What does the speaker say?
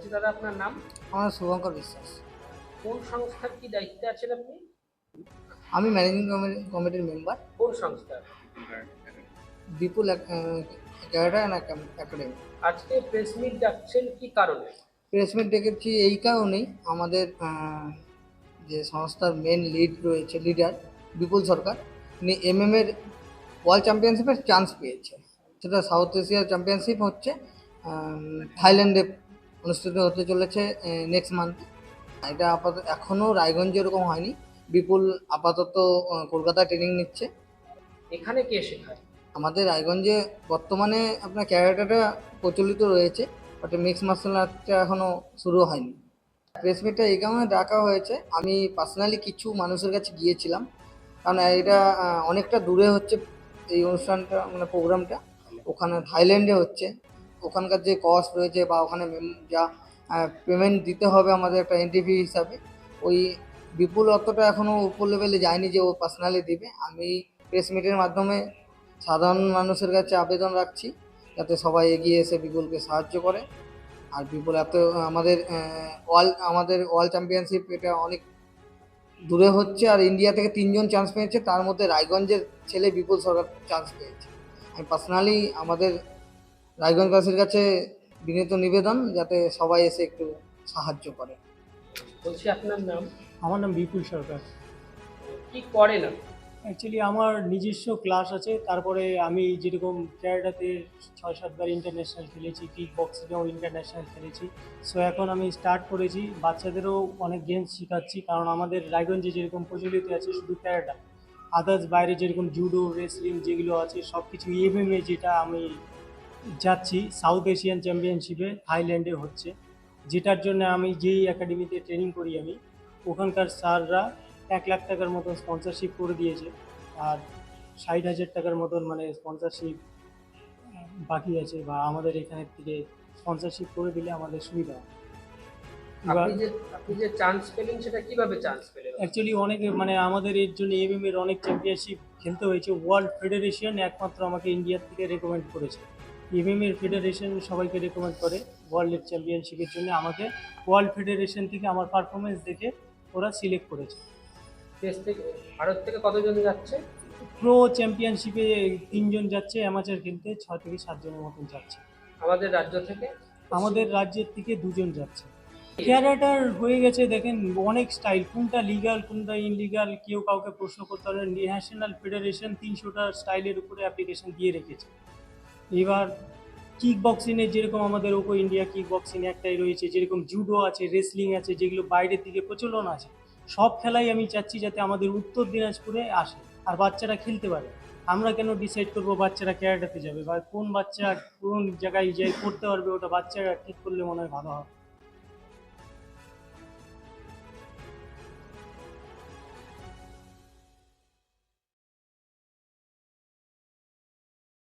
বলছি দাদা আপনার নাম? আমার শুভঙ্কর বিশ্বাস। কোন সংস্থার কি দায়িত্বে আছেন আপনি? আমি ম্যানেজিং কমিটির মেম্বার। কোন সংস্থার বিপুল ক্যারাটা একাডেমি আজকে প্রেস মিট ডাকছেন কি কারণে? প্রেস মিট ডেকেছি এই কারণেই আমাদের যে সংস্থার মেন লিড রয়েছে লিডার বিপুল সরকার উনি এমএম এর ওয়ার্ল্ড চ্যাম্পিয়নশিপের চান্স পেয়েছে। সেটা সাউথ এশিয়া চ্যাম্পিয়নশিপ হচ্ছে থাইল্যান্ডে অনুষ্ঠিত হতে চলেছে নেক্সট মান্থ এটা আপাতত এখনও রায়গঞ্জে এরকম হয়নি। বিপুল আপাতত আহ, কলকাতায় ট্রেনিং নিচ্ছে। এখানে কে শেখায়? আমাদের রায়গঞ্জে বর্তমানে আপনার ক্যারাটাটা প্রচলিত রয়েছে বাট মিক্স মার্শাল আর্টটা এখনও শুরু হয়নি। প্রেস মিটটা এই কারণে ডাকা হয়েছে। আমি পার্সোনালি কিছু মানুষের কাছে গিয়েছিলাম। কারণ এটা অনেকটা দূরে হচ্ছে এই অনুষ্ঠানটা মানে প্রোগ্রামটা ওখানে থাইল্যান্ডে হচ্ছে। ওখানকার যে কস্ট রয়েছে বা ওখানে যা পেমেন্ট দিতে হবে আমাদের একটা এনটিভি হিসাবে, ওই বিপুল অতটা এখনও উপর লেভেলে যায়নি যে ও পার্সোনালি দিবে। আমি প্রেস মিটের মাধ্যমে সাধারণ মানুষের কাছে আবেদন রাখছি, যাতে সবাই এগিয়ে এসে বিপুলকে সাহায্য করে। আর বিপুল এত, আমাদের ওয়ার্ল্ড আমাদের ওয়ার্ল্ড চ্যাম্পিয়নশিপ এটা অনেক দূরে হচ্ছে, আর ইন্ডিয়া থেকে তিনজন চান্স পেয়েছে, তার মধ্যে রায়গঞ্জের ছেলে বিপুল সরকার চান্স পেয়েছে। আমি পার্সোনালি আমাদের রায়গঞ্জবাসীর কাছে বিনীত নিবেদন যাতে সবাই এসে একটু সাহায্য করে। বলছি আপনার নাম? আমার নাম বিপুল সরকার। কি করেন আপনি? অ্যাকচুয়ালি আমার নিজস্ব ক্লাস আছে তারপরে আমি যেরকম ক্যারাটাতে ছয় সাতবার ইন্টারন্যাশনাল খেলেছি কিক বক্সিংয়েও ইন্টারন্যাশনাল খেলেছি। সো এখন আমি স্টার্ট করেছি বাচ্চাদেরও অনেক গেমস শেখাচ্ছি কারণ আমাদের রায়গঞ্জে যেরকম প্রচলিত আছে শুধু ক্যারাটা। আদার্স বাইরে যেরকম জুডো রেসলিং যেগুলো আছে সব কিছু এমএমএ যেটা আমি যাচ্ছি সাউথ এশিয়ান চ্যাম্পিয়নশিপে থাইল্যান্ডে হচ্ছে। যেটার জন্য আমি যেই একাডেমিতে ট্রেনিং করি আমি ওখানকার স্যাররা এক লাখ টাকার মতন স্পন্সরশিপ করে দিয়েছে আর ষাট হাজার টাকার মতন মানে স্পন্সরশিপ বাকি আছে বা আমাদের এখানের থেকে স্পন্সরশিপ করে দিলে আমাদের সুবিধা হয় এবার আপনি যে চান্স পেলেন সেটা কীভাবে চান্স পেলেন? অ্যাকচুয়ালি অনেকে মানে আমাদের এর জন্য এমএম এর অনেক চ্যাম্পিয়নশিপ খেলতে হয়েছে। ওয়ার্ল্ড ফেডারেশন একমাত্র আমাকে ইন্ডিয়ার থেকে রেকমেন্ড করেছে। এমএম এর ফেডারেশন সবাইকে রেকমেন্ড করে ওয়ার্ল্ডের চ্যাম্পিয়নশিপের জন্য। আমাকে ওয়ার্ল্ড ফেডারেশন থেকে আমার পারফরমেন্স দেখে ওরা সিলেক্ট করেছে। দেশ থেকে ভারত থেকে কতজন যাচ্ছে? প্রো চ্যাম্পিয়নশিপে তিনজন যাচ্ছে অ্যামাচার খেলতে ছ থেকে সাতজনের মতন যাচ্ছে। আমাদের রাজ্য থেকে? আমাদের রাজ্যের থেকে দুজন যাচ্ছে। ক্যারাটার হয়ে গেছে দেখেন অনেক স্টাইল কোনটা লিগাল কোনটা ইনলিগাল কেউ কাউকে প্রশ্ন করতে পারে ন্যাশনাল ফেডারেশন তিনশোটা স্টাইলের উপরে অ্যাপ্লিকেশন দিয়ে রেখেছে। এবার কিক বক্সিংয়ে যেরকম আমাদের ওকো ইন্ডিয়া কিক বক্সিং একটাই রয়েছে, যেরকম জুডো আছে রেসলিং আছে, যেগুলো বাইরের দিকে প্রচলন আছে, সব খেলাই আমি চাচ্ছি যাতে আমাদের উত্তর দিনাজপুরে আসে আর বাচ্চারা খেলতে পারে। আমরা কেন ডিসাইড করব বাচ্চারা ক্যারাটাতে যাবে বা কোন বাচ্চা কোন জায়গায় যাই করতে পারবে ওটা বাচ্চারা ঠিক করলে মনে হয় ভালো হবে।